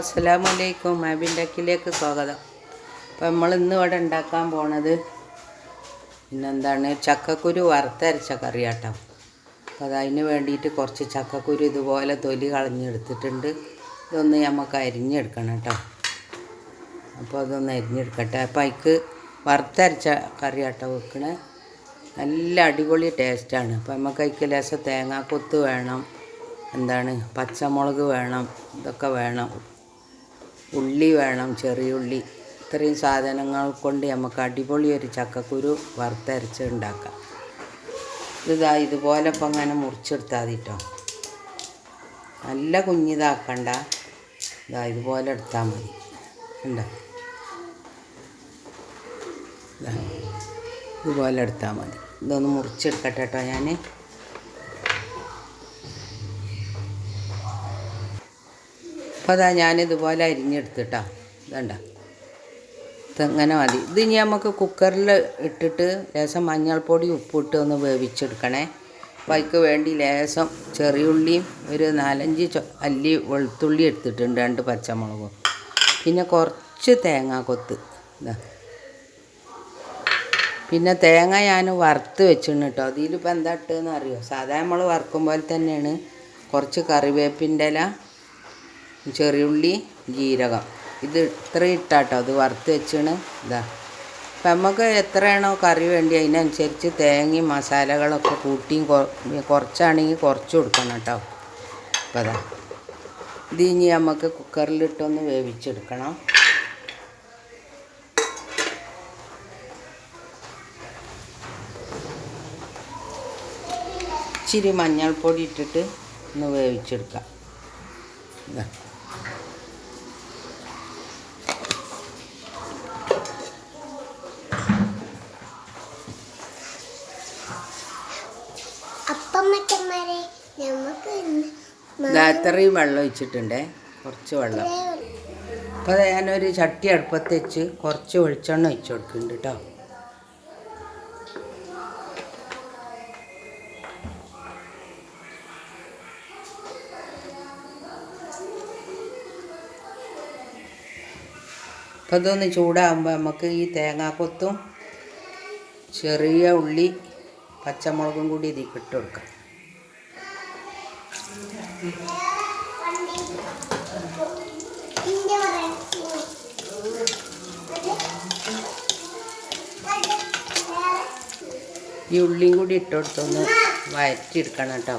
അസ്സലാമു അലൈക്കും മാബിന്റക്കിലേക്ക് സ്വാഗതം. അപ്പം നമ്മൾ ഇന്ന് ഇവിടെ ഉണ്ടാക്കാൻ പോണത് പിന്നെന്താണ്? ചക്കക്കുരു വറുത്തരച്ച കറിയാട്ടോ. അപ്പോൾ അതിന് വേണ്ടിയിട്ട് കുറച്ച് ചക്കക്കുരു ഇതുപോലെ തൊലി കളഞ്ഞെടുത്തിട്ടുണ്ട്. ഇതൊന്ന് നമുക്ക് അരിഞ്ഞെടുക്കണം കേട്ടോ. അപ്പോൾ അതൊന്ന് അരിഞ്ഞെടുക്കട്ടെ. അപ്പോൾ അതിക്ക് വറുത്തരച്ച കറിയാട്ടോ വെക്കണേ. നല്ല അടിപൊളി ടേസ്റ്റാണ്. അപ്പോൾ നമുക്ക് അതിക്ക് ലേശം തേങ്ങാക്കൊത്ത് വേണം. എന്താണ്? പച്ചമുളക് വേണം. ഇതൊക്കെ വേണം. ഉള്ളി വേണം ചെറിയ ഉള്ളി. ഇത്രയും സാധനങ്ങൾ കൊണ്ട് നമുക്ക് അടിപൊളി ഒരു ചക്കക്കുരു വറുത്തരച്ച് ഉണ്ടാക്കാം. ഇതാ ഇതുപോലെ ഇപ്പം അങ്ങനെ മുറിച്ചെടുത്താൽ മതി കേട്ടോ നല്ല കുഞ്ഞിതാക്കണ്ട. ഇതാ ഇതുപോലെ എടുത്താൽ മതി. ഉണ്ടോ ഇതാ ഇതുപോലെ എടുത്താൽ മതി. ഇതൊന്ന് മുറിച്ചെടുക്കട്ടെ കേട്ടോ ഞാൻ അപ്പോൾ അതാ ഞാനിതുപോലെ അരിഞ്ഞെടുത്തിട്ടാ. ഇതണ്ട. ഇതങ്ങനെ മതി. ഇത് ഇനി നമുക്ക് കുക്കറിൽ ഇട്ടിട്ട് ലേശം മഞ്ഞൾപ്പൊടി ഉപ്പിട്ട് ഒന്ന് വേവിച്ചെടുക്കണേ. അപ്പോൾ അതിക്ക് വേണ്ടി ലേശം ചെറിയുള്ളിയും ഒരു നാലഞ്ച് അല്ലി വെളുത്തുള്ളി എടുത്തിട്ടുണ്ട് രണ്ട് പച്ചമുളകും. പിന്നെ കുറച്ച് തേങ്ങാക്കൊത്ത് ഇതാ. പിന്നെ തേങ്ങ ഞാൻ വറുത്ത് വെച്ചിട്ടുണ്ട് കേട്ടോ. അതിലിപ്പോൾ എന്താ ഇട്ടതെന്ന് അറിയോ? സാധാരണ നമ്മൾ വറുക്കും പോലെ തന്നെയാണ്. കുറച്ച് കറിവേപ്പിന്റെ ഇല ചെറിയുള്ളി ജീരകം. ഇത് ഇത്ര ഇട്ടാട്ടോ. അത് വറുത്ത് വെച്ചാണ്. ഇതാ. അപ്പം നമുക്ക് എത്രയാണോ കറി വേണ്ടി അതിനനുസരിച്ച് തേങ്ങയും മസാലകളൊക്കെ കൂട്ടിയും കുറച്ചാണെങ്കിൽ കുറച്ച് കൊടുക്കണം കേട്ടോ. അപ്പം അതാ ഇത് ഇനി നമുക്ക് കുക്കറിലിട്ടൊന്ന് വേവിച്ചെടുക്കണം. ഇച്ചിരി മഞ്ഞൾപ്പൊടി ഇട്ടിട്ട് ഒന്ന് വേവിച്ചെടുക്കാം. ഇതാ. ഇതാ ഇത്രയും വെള്ളം ഒഴിച്ചിട്ടുണ്ട്. കുറച്ച് വെള്ളം. അപ്പോൾ ഞാനൊരു ചട്ടി അടുപ്പത്ത് വെച്ച് കുറച്ച് വെളിച്ചെണ്ണ ഒഴിച്ചു കൊടുക്കുന്നുണ്ട് കേട്ടോ അപ്പോൾ ഇതൊന്ന് ചൂടാകുമ്പോൾ നമുക്ക് ഈ തേങ്ങാക്കൊത്തും ചെറിയ ഉള്ളി പച്ചമുളകും കൂടി ഇതിൽ ഇട്ട് കൊടുക്കാം. ഈ ഉള്ളിയും കൂടി ഇട്ടുകൊടുത്തൊന്ന് വഴറ്റിയെടുക്കണം കേട്ടോ.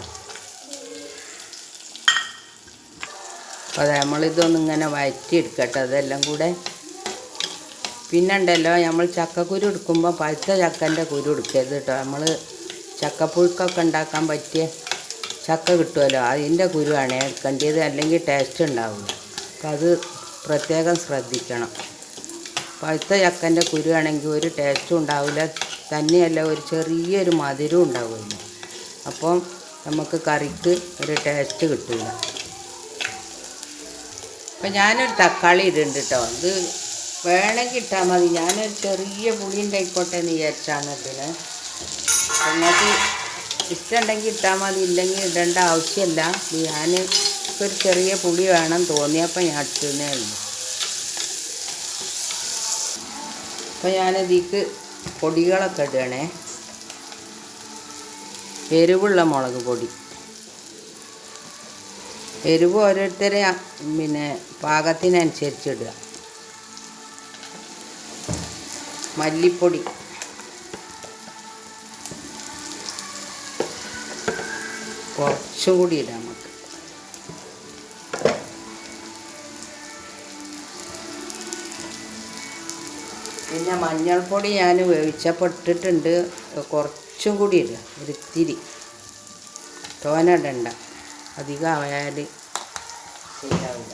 അപ്പോൾ അത് നമ്മളിതൊന്നും ഇങ്ങനെ വഴറ്റിയെടുക്കട്ടെ അതെല്ലാം കൂടെ. പിന്നെ ഉണ്ടല്ലോ നമ്മൾ ചക്കക്കുരു എടുക്കുമ്പോൾ പഴുത്ത ചക്കന്റെ കുരു എടുക്കരുത് കേട്ടോ. നമ്മൾ ചക്കപ്പുഴുക്കൊക്കെ ഉണ്ടാക്കാൻ പറ്റിയ ചക്ക കിട്ടുമല്ലോ? അതിന്റെ കുരുവാണ്. എടുക്കേണ്ടത് അല്ലെങ്കിൽ ടേസ്റ്റ് ഉണ്ടാവില്ല അപ്പം അത് പ്രത്യേകം ശ്രദ്ധിക്കണം. പഴുത്ത ചക്കന്റെ കുരുവാണെങ്കിൽ ഒരു ടേസ്റ്റും ഉണ്ടാവില്ല. തന്നെയല്ല ഒരു ചെറിയൊരു മധുരവും ഉണ്ടാവില്ല അപ്പം നമുക്ക് കറിക്ക് ഒരു ടേസ്റ്റ് കിട്ടില്ല അപ്പം ഞാനൊരു തക്കാളി ഇടുന്നുണ്ട് കേട്ടോ അത് വേണമെങ്കിൽ ഇട്ടാൽ മതി. ഞാനൊരു ചെറിയ പുളി ഉണ്ടായിക്കോട്ടെ എന്ന് വിചാരിച്ചാണ് ഇതിന് നിങ്ങൾക്ക് ഇഷ്ടമുണ്ടെങ്കിൽ ഇട്ടാൽ മതി ഇല്ലെങ്കിൽ ഇടേണ്ട ആവശ്യമില്ല. ഞാൻ ഒരു ചെറിയ പുളി വേണം തോന്നിയപ്പോൾ ഞാൻ ഇട്ടുന്നേ ഉള്ളൂ. അപ്പോൾ ഞാനിതിക്ക് പൊടികളൊക്കെ ഇടണേ. എരിവുള്ള മുളക് പൊടി. എരിവ് ഓരോരുത്തരെ പിന്നെ പാകത്തിനനുസരിച്ച് ഇടുക. മല്ലിപ്പൊടി. കുറച്ചും കൂടി ഇടാം നമുക്ക്. പിന്നെ മഞ്ഞൾപ്പൊടി ഞാൻ വേവിച്ചപ്പോൾ ഇട്ടിട്ടുണ്ട് കുറച്ചും കൂടി ഇടുക ഒരിത്തിരി. തോന ഇടണ്ട അധികം ആയാൽ ശരിയാവില്ല.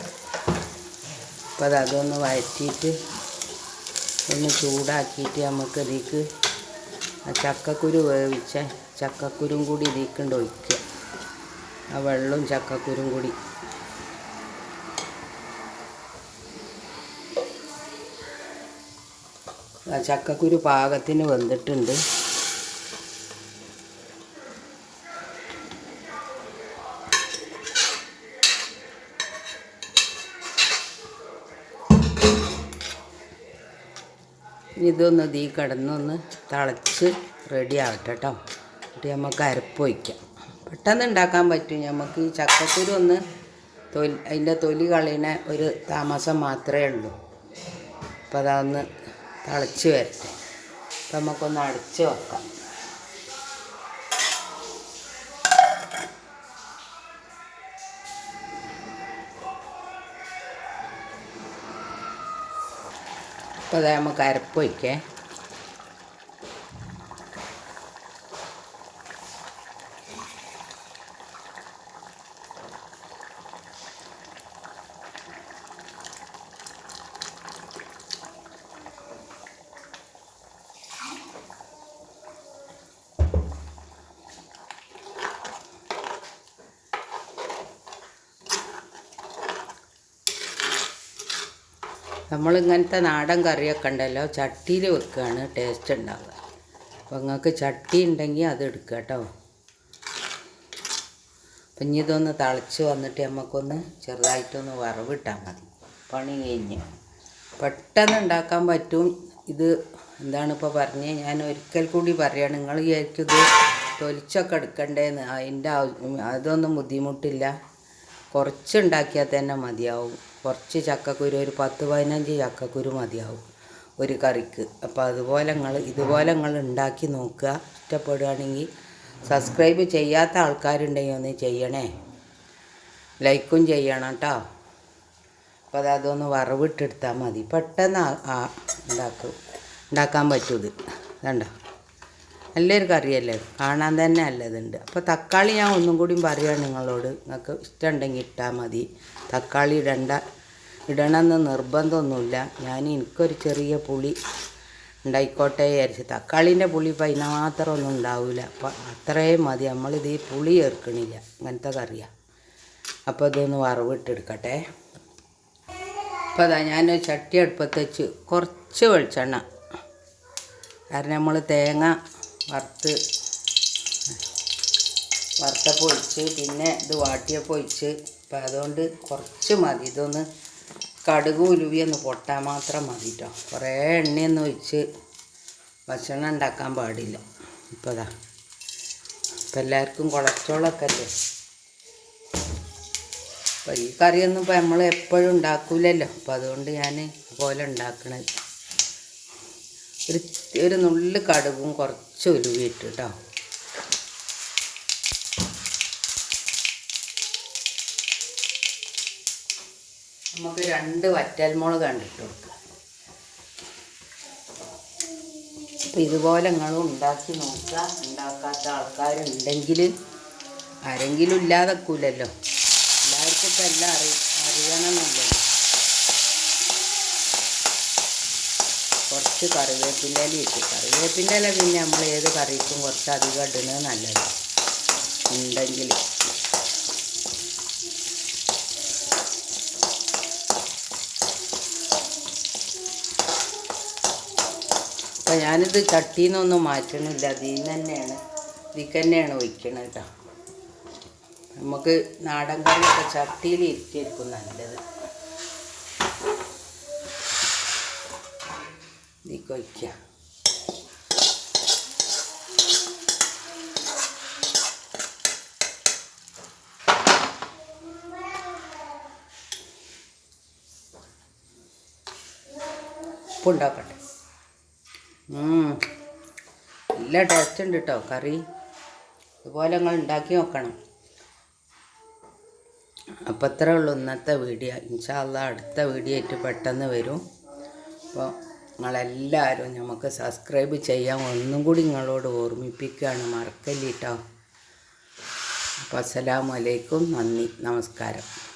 അപ്പോൾ അത് അതൊന്ന് വഴറ്റിയിട്ട് ഒന്ന് ചൂടാക്കിയിട്ട് നമുക്ക് ഇതിലേക്ക് ചക്കക്കുരു വേവിച്ച ചക്കക്കുരും കൂടി ഇതിലേക്കുണ്ട് ഒഴിക്കുക. ആ വെള്ളവും ചക്കക്കുരും കൂടി. ആ ചക്കക്കുരു പാകത്തിന് വന്നിട്ടുണ്ട്. ഇതൊന്ന് തീ കടന്നൊന്ന് തിളച്ച് റെഡി ആവട്ടെ കേട്ടോ എന്നിട്ട് നമുക്ക് അരപ്പ് വയ്ക്കാം. പെട്ടെന്ന് ഉണ്ടാക്കാൻ പറ്റും. നമുക്ക് ഈ ചക്കക്കുരു ഒന്ന് തൊലി അതിന്റെ തൊലി കളയണ ഒരു താമസം മാത്രമേ ഉള്ളൂ. അപ്പോൾ അതൊന്ന് തിളച്ച് വരട്ടെ. അപ്പം നമുക്കൊന്ന് അടച്ച് വെക്കാം. അപ്പോൾ അത് നമുക്ക് അരപ്പ് നമ്മളിങ്ങനത്തെ നാടൻ കറിയൊക്കെ ഉണ്ടല്ലോ ചട്ടിയിൽ വെക്കുകയാണ് ടേസ്റ്റ് ഉണ്ടാവുക. അപ്പോൾ നിങ്ങൾക്ക് ചട്ടി ഉണ്ടെങ്കിൽ അത് എടുക്കുക കേട്ടോ. അപ്പം ഇനി ഇതൊന്ന് തിളച്ച് വന്നിട്ട് നമുക്കൊന്ന് ചെറുതായിട്ടൊന്ന് വറവിട്ടാൽ മതി. പണി കഴിഞ്ഞ്. പെട്ടെന്ന് ഉണ്ടാക്കാൻ പറ്റും. ഇത് എന്താണ് ഇപ്പോൾ പറഞ്ഞത് ഞാൻ ഒരിക്കൽ കൂടി പറയുകയാണ് നിങ്ങൾ വിചാരിക്കും ഇത് തൊലിച്ചൊക്കെ എടുക്കണ്ടേന്ന്. അതിന്റെ അതൊന്നും ബുദ്ധിമുട്ടില്ല. കുറച്ച് ഉണ്ടാക്കിയാൽ തന്നെ മതിയാവും. കുറച്ച് ചക്കക്കുരു ഒരു പത്ത് പതിനഞ്ച് ചക്കക്കുരു മതിയാവും ഒരു കറിക്ക്. അപ്പോൾ അതുപോലെ നിങ്ങൾ ഇതുപോലെ നിങ്ങൾ ഉണ്ടാക്കി നോക്കുക. ഇഷ്ടപ്പെടുകയാണെങ്കിൽ സബ്സ്ക്രൈബ് ചെയ്യാത്ത ആൾക്കാരുണ്ടെങ്കിൽ ഒന്ന് ചെയ്യണേ. ലൈക്കും ചെയ്യണം കേട്ടോ അപ്പോൾ അത് അതൊന്ന് വറവിട്ടെടുത്താൽ മതി. പെട്ടെന്ന് ഉണ്ടാക്കും. ഉണ്ടാക്കാൻ പറ്റും ഇത് ഇതുണ്ടോ നല്ലൊരു കറിയല്ലേ കാണാൻ തന്നെ നല്ലതുണ്ട്. അപ്പോൾ തക്കാളി ഞാൻ ഒന്നും കൂടിയും പറയുകയാണ് നിങ്ങളോട്. നിങ്ങൾക്ക് ഇഷ്ടമുണ്ടെങ്കിൽ ഇട്ടാൽ മതി. തക്കാളി ഇടണ്ട. ഇടണമെന്ന് നിർബന്ധമൊന്നുമില്ല. ഞാൻ എനിക്കൊരു ചെറിയ പുളി ഉണ്ടായിക്കോട്ടെ വിചാരിച്ച്. തക്കാളീന്റെ പുളി ഇപ്പം അതിന് മാത്രം ഒന്നും ഉണ്ടാവില്ല. അപ്പം അത്രയും മതി. നമ്മളിത് ഈ പുളി ചേർക്കണില്ല. അങ്ങനത്തെ കറിയാണ് അപ്പോൾ ഇതൊന്ന് വറവിട്ടെടുക്കട്ടെ. അപ്പോൾ അതാ ഞാൻ ചട്ടി അടുപ്പത്ത് വെച്ച് കുറച്ച് വെളിച്ചെണ്ണ. കാരണം നമ്മൾ തേങ്ങ വറുത്ത് വറുത്തപ്പോൾ ഒഴിച്ച് പിന്നെ ഇത് വാട്ടിയപ്പോൾ ഒഴിച്ച്. അപ്പം അതുകൊണ്ട് കുറച്ച് മതി. ഇതൊന്ന് കടുക് ഉലുവിയൊന്ന് പൊട്ടാൻ മാത്രം മതി കേട്ടോ കുറേ എണ്ണയൊന്നും ഒഴിച്ച് ഭക്ഷണം ഉണ്ടാക്കാൻ പാടില്ല. ഇപ്പോൾ ഇതാ ഇപ്പം എല്ലാവർക്കും കൊളസ്ട്രോളൊക്കെ അല്ലേ അപ്പം ഈ കറിയൊന്നും ഇപ്പം നമ്മൾ എപ്പോഴും ഉണ്ടാക്കൂലല്ലോ. അപ്പം അതുകൊണ്ട് ഞാൻ പോലെ ഉണ്ടാക്കണത്. ഒരു ഒരു നുള്ളു കടുകും കുറച്ച് ഉലുവിട്ട് കേട്ടോ നമുക്ക് രണ്ട് വറ്റൽമുളക് കണ്ടിട്ട് കൊടുക്കാം. അപ്പം ഇതുപോലെ നിങ്ങളും ഉണ്ടാക്കി നോക്കുക. ഉണ്ടാക്കാത്ത ആൾക്കാരുണ്ടെങ്കിൽ ആരെങ്കിലും ഇല്ലാതെക്കൂലല്ലോ എല്ലാവർക്കും എല്ലാം അറി അറിയണമെന്നില്ലല്ലോ. കുറച്ച് കറിവേപ്പിന്റെ ഇല ഇട്ട്. കറിവേപ്പിന്റെ ഇല പിന്നെ നമ്മൾ ഏത് കറിക്കും കുറച്ച് അധികം ഇടുന്നത് നല്ലത്. ഉണ്ടെങ്കിൽ. അപ്പം ഞാനിത് ചട്ടിയിൽ നിന്നൊന്നും മാറ്റണില്ല. അതിൽ നിന്ന് തന്നെയാണ് ഇതിൽ തന്നെയാണ് ഒഴിക്കണത് കേട്ടോ. നമുക്ക് നാടൻ കറിയൊക്കെ ചട്ടിയിൽ ഇരുത്തിയിരിക്കും നല്ലത്. ഇതിലേക്ക് ഒഴിക്കുക ഉപ്പുണ്ടാക്കട്ടെ. നല്ല ടേസ്റ്റ് ഉണ്ട് കേട്ടോ കറി. ഇതുപോലെ നിങ്ങൾ ഉണ്ടാക്കി നോക്കണം. അപ്പം അത്രേ ഉള്ളൂ ഇന്നത്തെ വീഡിയോ. ഇൻഷാല്ല അടുത്ത വീഡിയോ ആയിട്ട് പെട്ടെന്ന് വരും. അപ്പോൾ നിങ്ങളെല്ലാവരും നമുക്ക് സബ്സ്ക്രൈബ് ചെയ്യാൻ ഒന്നും കൂടി നിങ്ങളോട് ഓർമ്മിപ്പിക്കുകയാണ്. മറക്കല്ലിട്ടോ. അപ്പോൾ അസ്സലാമലൈക്കും നന്ദി. നമസ്കാരം.